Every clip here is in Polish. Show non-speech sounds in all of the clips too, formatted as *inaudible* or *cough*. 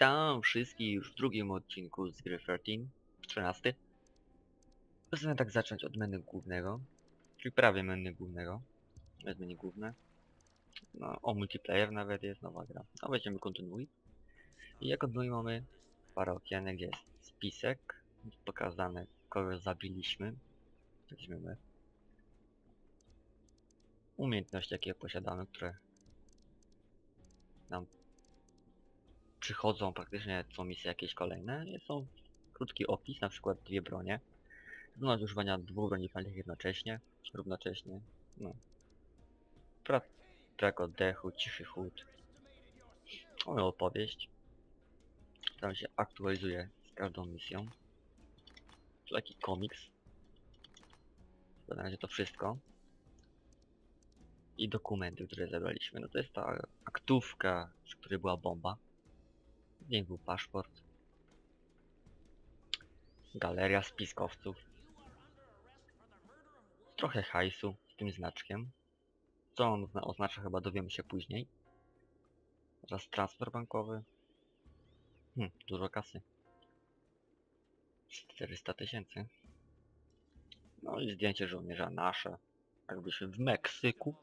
Witam wszystkich już w drugim odcinku z gry 13, 13. Chcę tak zacząć od menu głównego, czyli prawie menu głównego. Jest menu główne. No, o multiplayer nawet jest nowa gra. No będziemy kontynuuj. I jak kontynuuj mamy parę okienek, jest spisek, pokazane kogo zabiliśmy. Weźmiemy umiejętności jakie posiadamy, które nam przychodzą praktycznie co misje jakieś kolejne. Są krótki opis, na przykład dwie bronie. Zdolność używania dwóch broni palnych jednocześnie, równocześnie. No. Pra brak oddechu, cichy chód. Mamy opowieść. Tam się aktualizuje z każdą misją. To taki komiks. Na razie to wszystko. I dokumenty, które zebraliśmy. No to jest ta aktówka, z której była bomba. Niej był paszport. Galeria spiskowców. Trochę hajsu z tym znaczkiem. Co on zna- oznacza chyba dowiemy się później. Oraz transfer bankowy. Hm, dużo kasy. 400 tysięcy. No i zdjęcie żołnierza nasze. Jakbyśmy w Meksyku.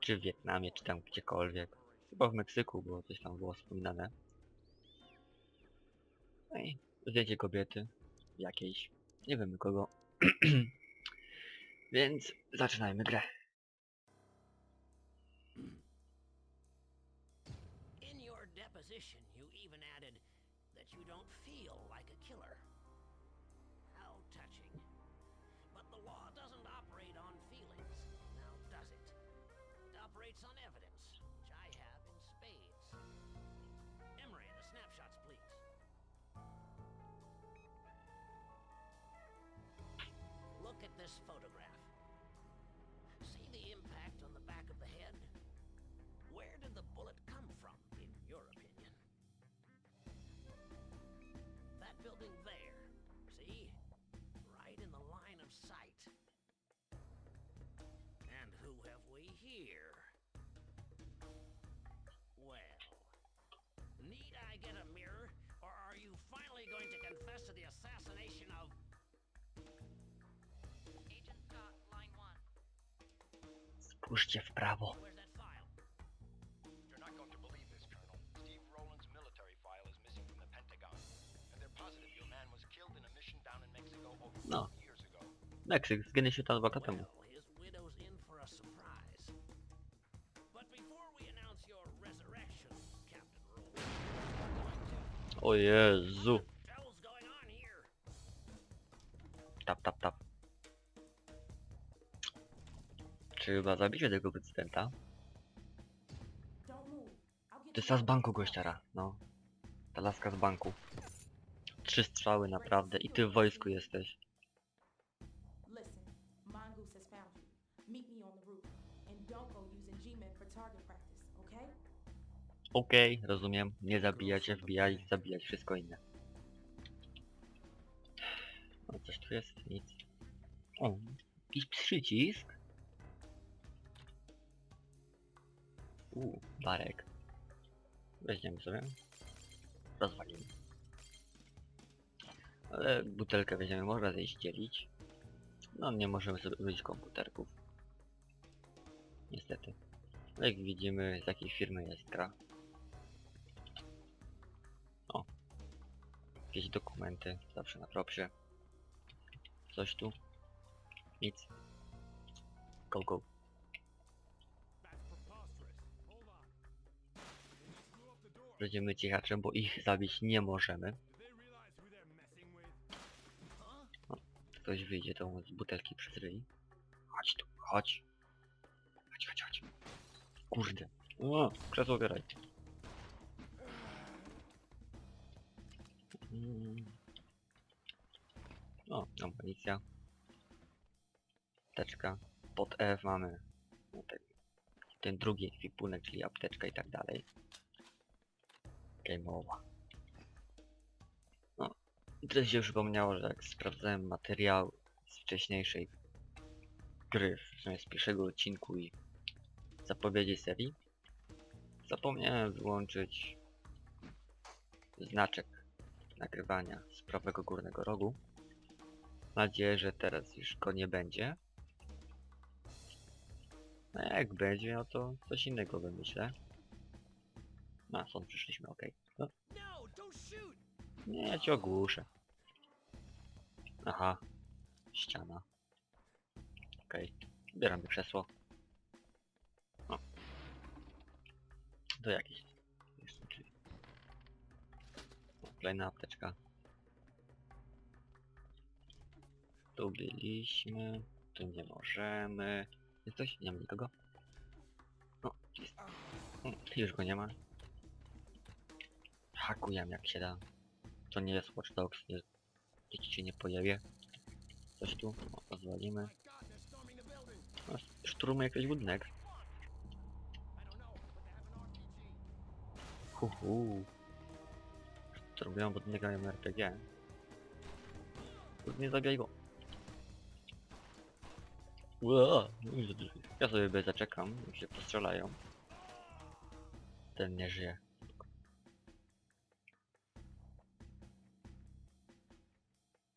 Czy w Wietnamie, czy tam gdziekolwiek. Chyba w Meksyku było coś tam było wspominane. No i zdjęcie kobiety. Jakiejś. Nie wiemy kogo. *clears throat* Więc zaczynajmy grę. In your deposition, you even added that you don't feel like See? Right in the line of sight. And who have we here? Well, need I get a mirror, or are you finally going to confess to the assassination of Agent Scott, line one. Spójrzcie w prawo. Your resurrection, Captain Rowland, we're going to... O Jezu. Tap, tap, tap. Trzeba zabić tego prezydenta. To jest z banku gościara, no. Ta laska z banku. Trzy strzały naprawdę i ty w wojsku jesteś. Okej, rozumiem. Nie zabijać, FBI, zabijać wszystko inne. No coś tu jest? Nic. O, jakiś przycisk. Uuu, barek. Weźmiemy sobie. Rozwalimy. Ale butelkę weźmiemy, można zejść dzielić. No nie możemy sobie użyć komputerków. Niestety. No Jak widzimy z jakiej firmy jest gra. Jakieś dokumenty, zawsze na propsie. Coś tu. Nic. Go, go. Będziemy cichaczem, bo ich zabić nie możemy. Ktoś wyjdzie, mu z butelki przyzryj. Chodź tu, chodź. Chodź, chodź, chodź. Kurde. O, krzesło obieraj. Mm. O, amunicja. Apteczka. Pod F mamy no, ten, ten drugi ekwipunek, czyli apteczka i tak dalej. Game over. No, teraz się przypomniało, że jak sprawdzałem materiał z wcześniejszej gry, w sumie z pierwszego odcinku i zapowiedzi serii, zapomniałem wyłączyć znaczek nagrywania z prawego górnego rogu. Mam nadzieję, że teraz już go nie będzie. No jak będzie, no to coś innego wymyślę. No, stąd przyszliśmy, okej. No, No, nie, ja cię ogłuszę. Aha. Ściana. Okej. Bieram mi krzesło. O. To jakieś. Kolejna apteczka. Tu byliśmy. Tu nie możemy. Jest ktoś? Nie ma nikogo. O, jest. O, już go nie ma. Hakujemy jak się da. To nie jest Watch Dogs, nie, dzieci się nie pojawi. Coś tu, o, pozwolimy. O, szturmy jakiś budynek. Huhu. Szturmują budynek na MRPG. Nie zabijaj go. Drzwi. Ja sobie zaczekam, jak się postrzelają. Ten nie żyje.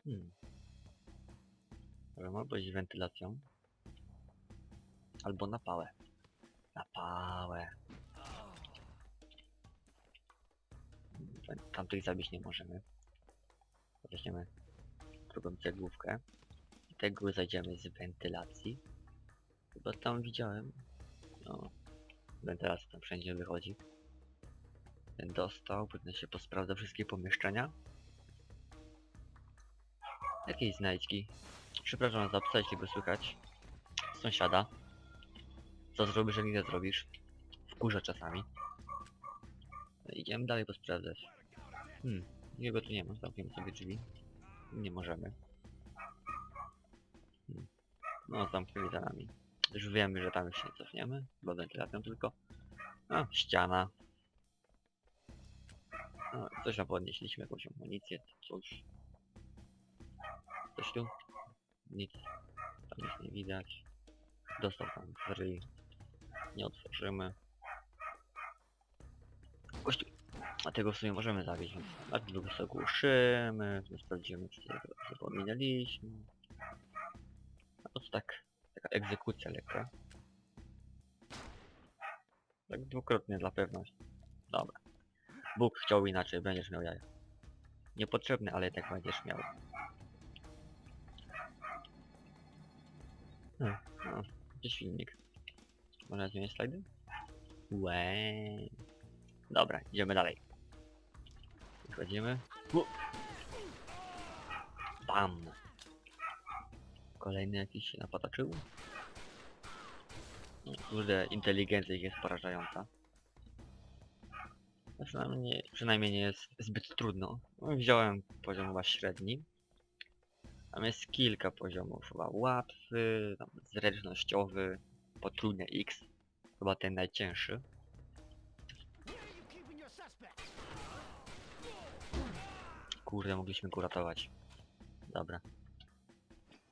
Hmm. Ma być wentylacją. Albo na pałę. Na pałę. Tamtych zabić nie możemy. Weźmiemy drugą cegłówkę. I tego zajdziemy z wentylacji. Chyba tam widziałem. No. Wentylacja tam wszędzie wychodzi. Ten dostał, potem się posprawdza wszystkie pomieszczenia. Jakieś znajdźki. Przepraszam za psa, jeśli go słychać. Sąsiada. Co zrobisz, że nie zrobisz? Wkurza czasami. No, idziemy dalej posprawdzać. Hmm, jego tu nie ma, zamkniemy sobie drzwi. Nie możemy. Hmm. No, zamknęli za nami. Już wiemy, że tam już się nie cofniemy, bo wentylacją tylko. A, ściana. No, coś tam podnieśliśmy, jakąś amunicję, coś. Coś tu? Nic. Tam nic nie widać. Dostał tam ryj. Nie otworzymy. A tego w sumie możemy zabić, więc najpierw go sobie ogłuszymy, potem sprawdzimy, czy zapominaliśmy. A to tak, taka egzekucja lekka. Tak dwukrotnie dla pewności. Dobra. Bóg chciał inaczej, będziesz miał jaja. Niepotrzebny, ale tak będziesz miał. No, no, gdzieś filmik. Można zmienić slajdy? Łe. Dobra, idziemy dalej. U. Bam! Kolejny jakiś się napataczył. No, Kurde, inteligencja ich jest porażająca. Przynajmniej, przynajmniej nie jest zbyt trudno. No, wziąłem poziom chyba średni. Tam jest kilka poziomów, chyba łatwy, zręcznościowy, potrudny X, chyba ten najcięższy. Kurde, mogliśmy go uratować. Dobra.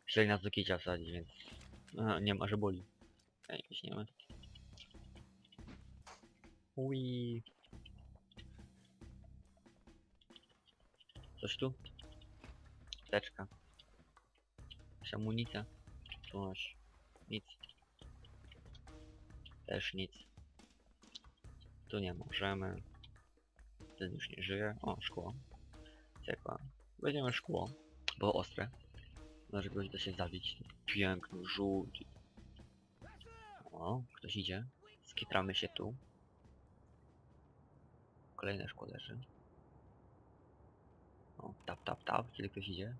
Chcieli nas do kicia wsadzić, więc... Aha, nie ma, że boli. Ej, wiśniemy. Ui. Coś tu? Teczka. Jakaś amunicja. Coś. Nic. Też nic. Tu nie możemy. Ten już nie żyje. O, szkło. Cegła. Weźmiemy szkło, bo ostre. Może go da się zabić. Piękny, żółty. O, ktoś idzie. Skitramy się tu. Kolejne szkło leży. O, tap, tap, tap, kiedy ktoś idzie.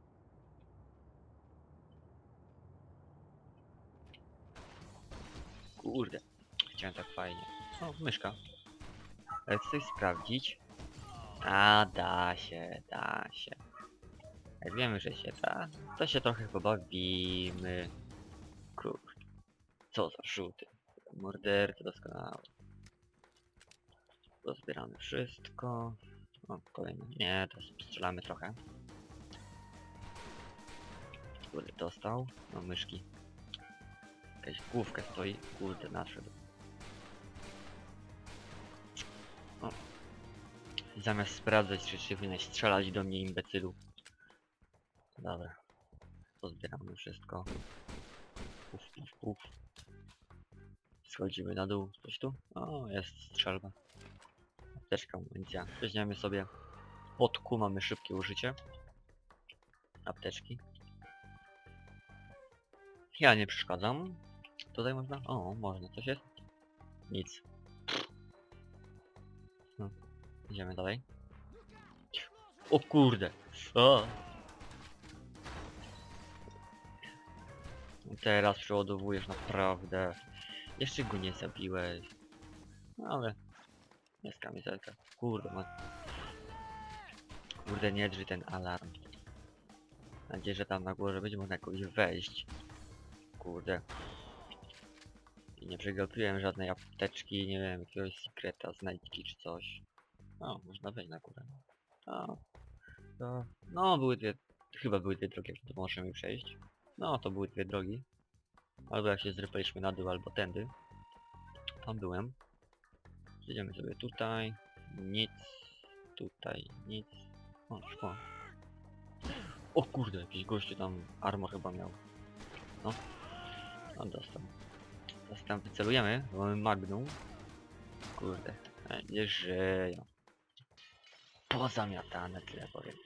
Kurde, chciałem tak fajnie. O, myszka. Ale chcę coś sprawdzić. A, da się, da się. Jak wiemy, że się da, to się trochę pobawimy. Kurde. Co za rzuty. Mordercy doskonały. Dozbieramy wszystko. O, kolejne. Nie, to strzelamy trochę. Kurde, dostał. No, myszki. Jakaś główka stoi. Kurde, naszedł. Zamiast sprawdzać, czy się powinieneś strzelać do mnie, imbecylu. Dobra. Pozbieramy wszystko. Uf, uf, uf. Schodzimy na dół. Coś tu? O, jest strzelba. Apteczka, amunicja. Weźmiemy sobie podku, mamy szybkie użycie. Apteczki. Ja nie przeszkadzam. Tutaj można? O, można. Coś jest? Nic. Idziemy dalej. O kurde! O! Teraz przeładowujesz naprawdę. Jeszcze go nie zabiłeś. No ale... Jest kamizelka. Kurde, ma... Kurde, nie drży ten alarm. Mam nadzieję, że tam na górze będzie można jakoś wejść. Kurde. I nie przegapiłem żadnej apteczki, nie wiem, jakiegoś sekreta, znajdźki czy coś. O, można wejść na górę. O, to, no, były dwie, chyba były dwie drogi, jak to możemy przejść. No, to były dwie drogi. Albo jak się zrypaliśmy na dół, albo tędy. Tam byłem. Idziemy sobie tutaj. Nic. Tutaj nic. O, szkło. O kurde, jakiś gościu tam armor chyba miał. No. No dostał. Tam wycelujemy, bo mamy magnum. Kurde, e, nie żyją. Pozamiatane tyle powiem.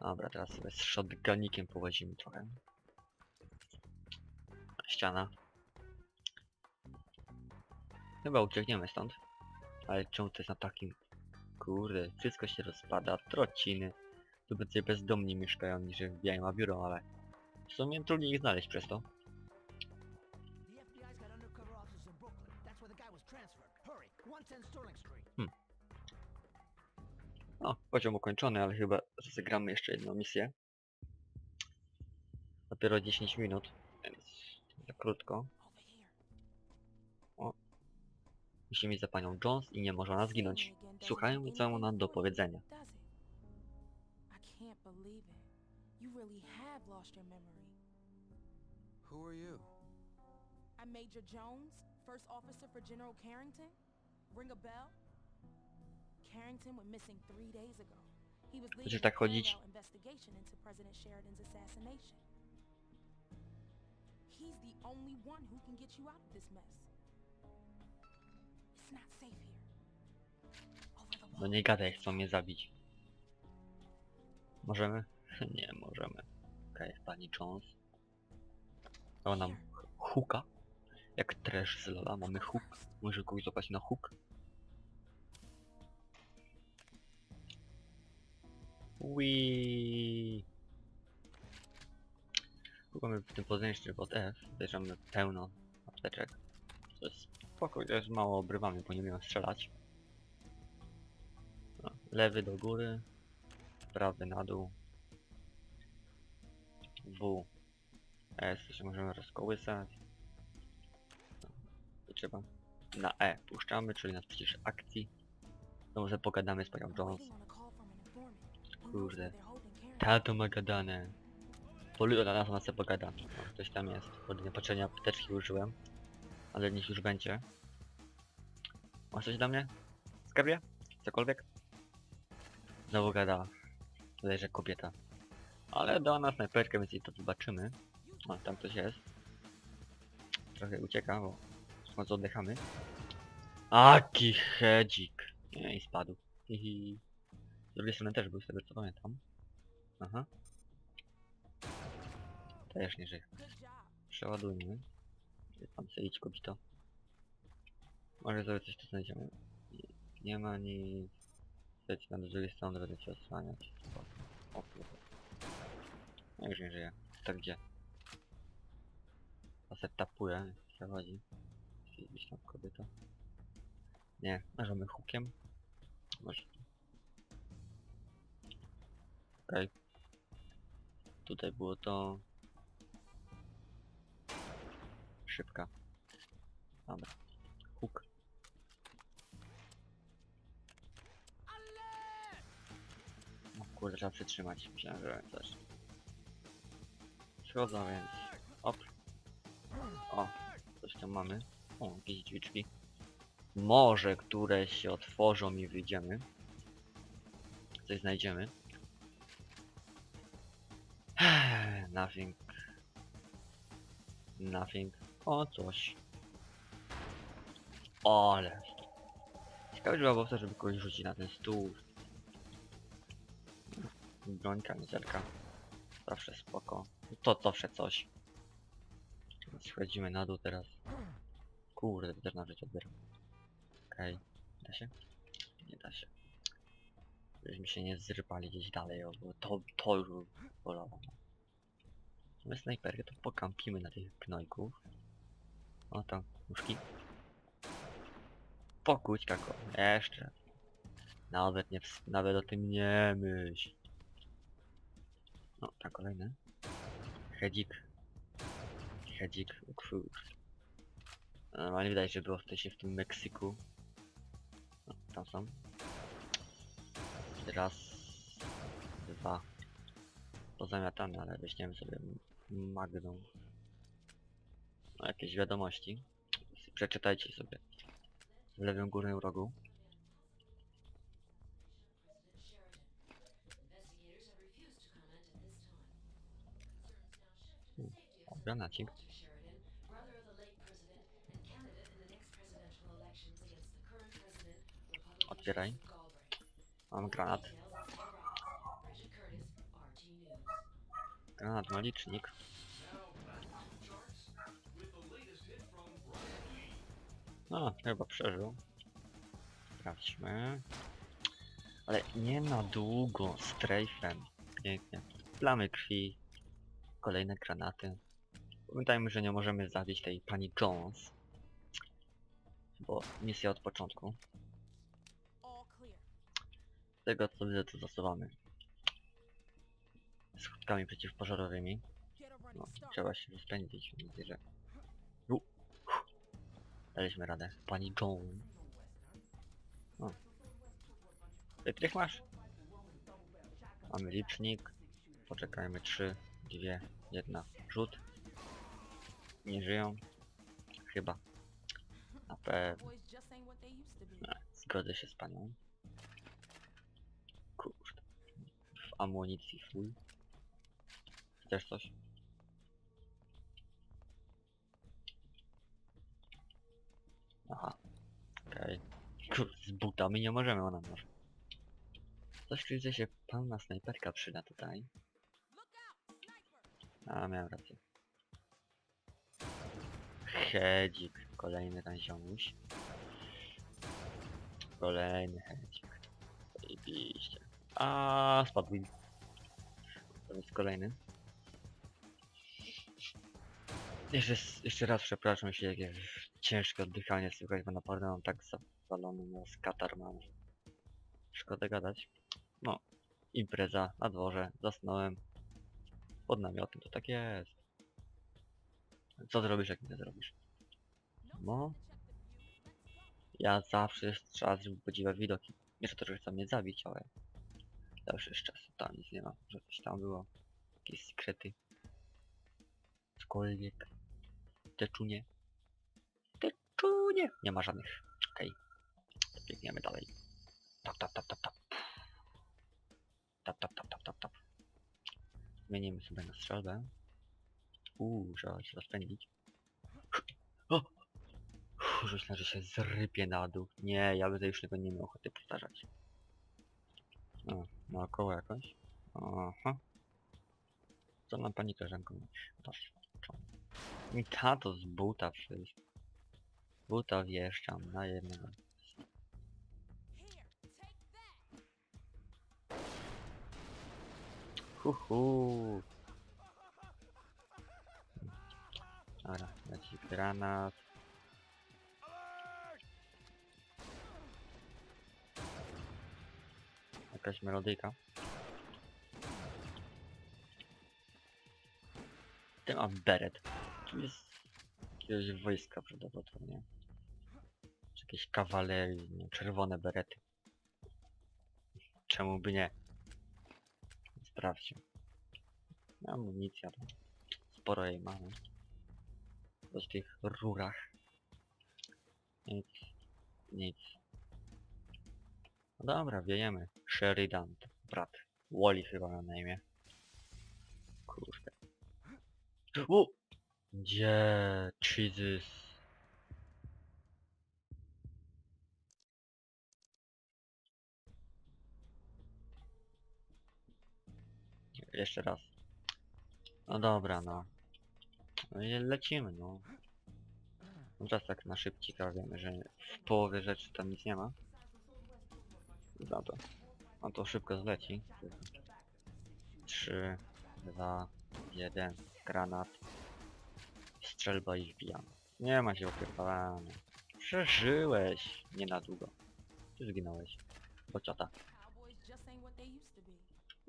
Dobra, teraz sobie z shotgunnikiem połazimy trochę. Ściana. Chyba uciekniemy stąd. Ale czemu to jest na takim... Kurde, wszystko się rozpada, trociny. Tu będzie bezdomni mieszkają niż wbijają na biuro, ale... W sumie trudniej ich znaleźć przez to. O, poziom ukończony, ale chyba rozegramy jeszcze jedną misję. Dopiero 10 minut, więc za krótko. Over here. Musimy iść za panią Jones i nie może ona zginąć. Słuchają, co nam do powiedzenia. Does it? I can't believe it. You really have lost your memory. Who are you? I'm Major Jones, first officer for General Carrington. Ring a bell? Carrington went missing three days ago. He was leading tak chodzić? carried-out investigation into President Sheridan's assassination. He's the only one who can get you out of this mess. It's not safe here. Over the No wall. nie gadaj, chcą mnie zabić. Możemy? *laughs* Nie, możemy. Okej, pani Jones. O nam huka. Jak trash z Lola, mamy hook. Może kogoś złapać na hook. Wii. Mamy w tym podręcznym pod F. Bierzemy pełno apteczek. To jest spoko, jest mało obrywamy, bo nie umiem strzelać. No, lewy do góry, prawy na dół. W. S się możemy rozkołysać. No, trzeba na E puszczamy, czyli na przecież akcji. To może pogadamy z panią Jones. Kurde. Tato ma gadane. Polują na nas, ona sobie pogada. O, ktoś tam jest. Od niepatrzenia apteczki użyłem. Ale niech już będzie. Masz coś do mnie? Skarbie? Cokolwiek? Znowu gada. Że kobieta. Ale do nas snajperkę, więc i to zobaczymy. O, tam ktoś jest. Trochę ucieka, bo mocno oddychamy. Aki hedzik. Nie, i spadł. Hihi. Drugiej strony też był, z tego co pamiętam. Aha. Też nie żyje. Przeładujmy. Tam sobie idź kobito. Może sobie coś tu znajdziemy. Nie, ma nic. Leć na drugiej strony, będę cię osłaniać. O, kurde. No już nie żyje. Tak gdzie? A se tapuje, przechodzi. Gdzieś tam kobieta. Nie, możemy hukiem. Może. Tutaj było to. Szybka. Dobra. Huk. No kurde, trzeba przytrzymać. Myślałem, że coś. Przychodzą więc. Op. O, coś tam mamy. O, jakieś drzwiczki. może które się otworzą i wyjdziemy. Coś znajdziemy. Nothing. Nothing. O, coś. O, ale. Ciekawe, żeby było, żeby kogoś rzucić na ten stół. Broń, kamizelka. Zawsze spoko. To zawsze coś. Schodzimy na dół teraz. Kurde, też na życie odbieram. Okej. Da się? Nie da się. Żeśmy się nie zrypali gdzieś dalej, bo to, to już bolało. Mamy snajperkę, to pokampimy na tych gnojków. O tam, muszki. Pokój kako. Jeszcze. Nawet nie, nawet o tym nie myśl. No, tam kolejny. Hedzik. Hedzik, kurz. Normalnie wydaje się, że było wtedy się w tym Meksyku. No, tam są. Raz, dwa. Pozamiatane, ale weźmiemy sobie Magną. No, jakieś wiadomości. Przeczytajcie sobie. W lewym górnym rogu. Granacik. Otwieraj. Mam granat. Granat ma licznik. No, chyba przeżył. Sprawdźmy. Ale nie na długo, strajfem. Pięknie. Plamy krwi. Kolejne granaty. Pamiętajmy, że nie możemy zabić tej pani Jones. Bo misja od początku. Tego co widzę, to zasuwamy. Skutkami przeciwpożarowymi. No, trzeba się rozpędzić. Nadzieję, że... Daliśmy radę. Pani Jones. O. Wytrych masz? Mamy licznik. Poczekajmy. 3, 2, 1. Rzut. Nie żyją. Chyba. Na pewno. Nie, Zgodzę się z panią. Kurde. W amunicji full. Chcesz coś? Aha. Okej. Kurde, z butami nie możemy, ona może. Coś tu widzę się pełna snajperka przyda tutaj. A, miałem rację. Hedzik. Kolejny tam ziomuś. Kolejny hedzik. Zajebiście. A spadł mi. To jest kolejny. Jeszcze, jeszcze raz przepraszam się, jakie ciężkie oddychanie słychać, bo naprawdę mam tak zawalony nos, katar mam. Szkoda gadać. No, impreza na dworze, zasnąłem. Pod namiotem, to tak jest. Co zrobisz, jak nie zrobisz? No, ja zawsze jest czas, żeby podziwiać widoki. To, że chcą mnie zabić, ale zawsze jest czas. Tam nic nie ma, że coś tam było. Jakieś sekrety. Cokolwiek. Teczunie. Teczunie! Nie ma żadnych. Okej. To Biegniemy dalej. Tap, tap, tap, tap, tap. Tap, tap, tap, tap, tap, tap. Zmienimy sobie na strzelbę. Uuu, trzeba się rozpędzić. Na, że się zrypie na dół. Nie, ja będę już tego nie miał ochoty powtarzać. O, naokoło jakoś. Aha. Co nam pani doświadczą? Mi tato z buta wszystko. Buta wjeżdżam na jednego. Huhu. Dobra, leci granat. Jakaś melodyjka. Ty mam beret. Tu jest jakiegoś wojska prawdopodobnie. Czy kawalerii, nie, czerwone berety. Czemu by nie? Sprawdźcie. Amunicja tam. Sporo jej mamy. W tych rurach. Nic. Nic. No dobra, wiejemy. Sheridan, brat. Wally chyba na imię. Kurde. U! Gdzie? Jesus. Jeszcze raz. No dobra, no. No i lecimy, no. No Teraz tak na szybcika wiemy, że w połowie rzeczy tam nic nie ma. Za to. No to szybko zleci. 3, 2, 1, granat. Strzelba i wbijamy. Nie ma się opierdalania. Przeżyłeś! Nie na długo. Ty zginąłeś. To be.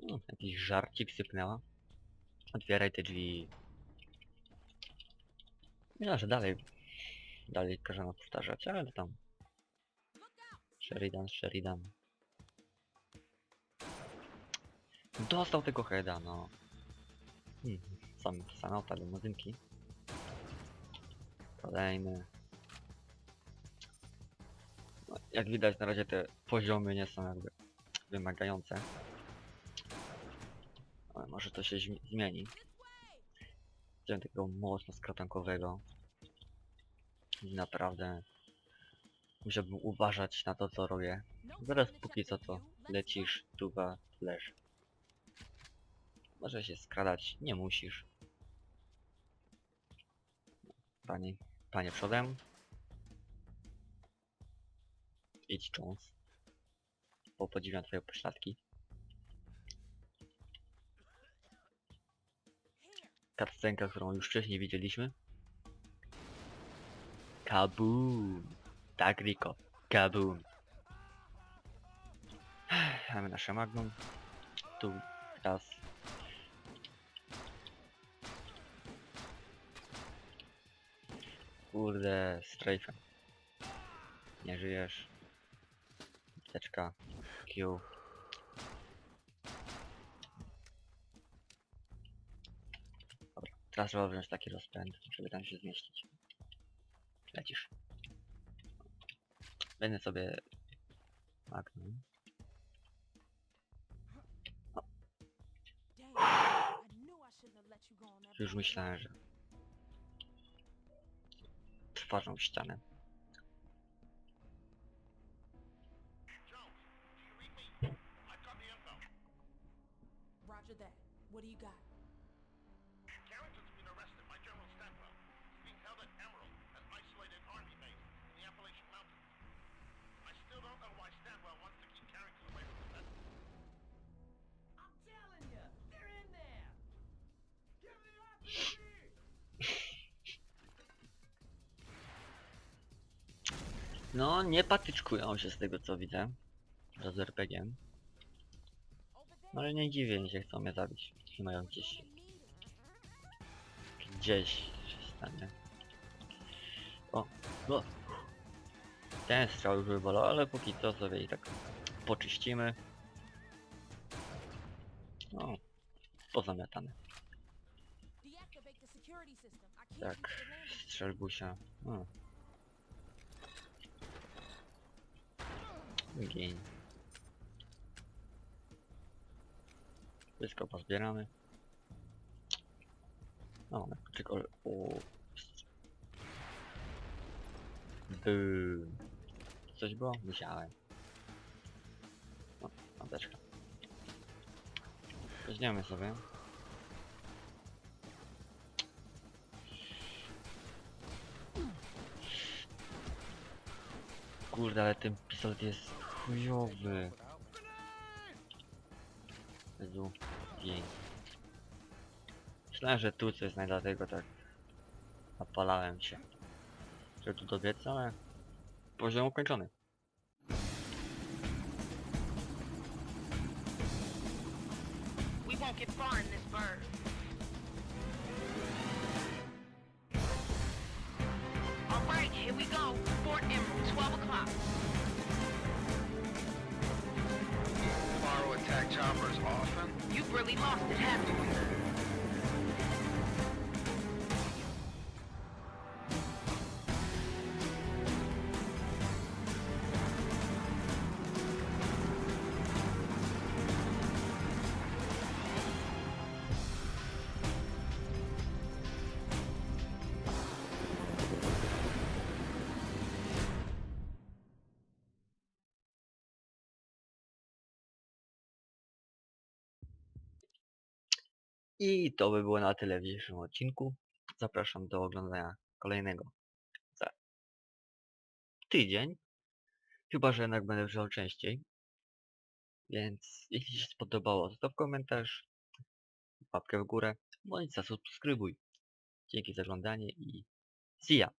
No, jakiś żarcik sypnęła. Otwieraj te drzwi. Myślę, że dalej... Dalej każe nam powtarzać, ale tam... Sheridan, Sheridan. Dostał tego heada, no. Hmm, sam, sam auta limuzynki. Kolejny. No, jak widać na razie te poziomy nie są jakby wymagające. Ale może to się zmi- zmieni. Chciałem takiego mocno skratankowego. I naprawdę musiałbym uważać na to co robię. Zaraz póki co to lecisz, tuba, leż. Może się skradać, nie musisz. Panie, panie przodem. Idź Jones. Bo podziwiam twoje pośladki. Cutscenka, którą już wcześniej widzieliśmy. Kaboom! Tak, Rico. Kaboom! Mamy nasze magnum. Tu, raz. Kurde, strajfem. Nie żyjesz. Teczka. Q. Dobra, teraz trzeba wziąć taki rozpęd, żeby tam się zmieścić. Lecisz. Będę sobie magnum. Damn, I knew twarzą w ścianę. Roger that. What do you got? No, nie patyczkują się z tego co widzę. Że z there. No ale nie dziwię się, chcą mnie zabić. Mają gdzieś, gdzieś się stanie. O, o. Ten strzał już by bolał, ale póki co sobie i tak poczyścimy. No, pozamiatane. Tak, strzelbusia. O. Gień. Wszystko pozbieramy. No, tylko... O. Bum. Coś było? Musiałem. No, apteczka. Weźmiemy sobie. Kurde, ale ten pistolet jest chujowy. Jezu, dzień. Myślałem, że tu coś znajdę, dlatego tak napalałem się. Żeby tu dobiec, ale poziom ukończony. I to by było na tyle w dzisiejszym odcinku. Zapraszam do oglądania kolejnego za tydzień. Chyba, że jednak będę wrzucał częściej. Więc jeśli się spodobało, zostaw komentarz, łapkę w górę, bądź zasubskrybuj. Dzięki za oglądanie i see ya!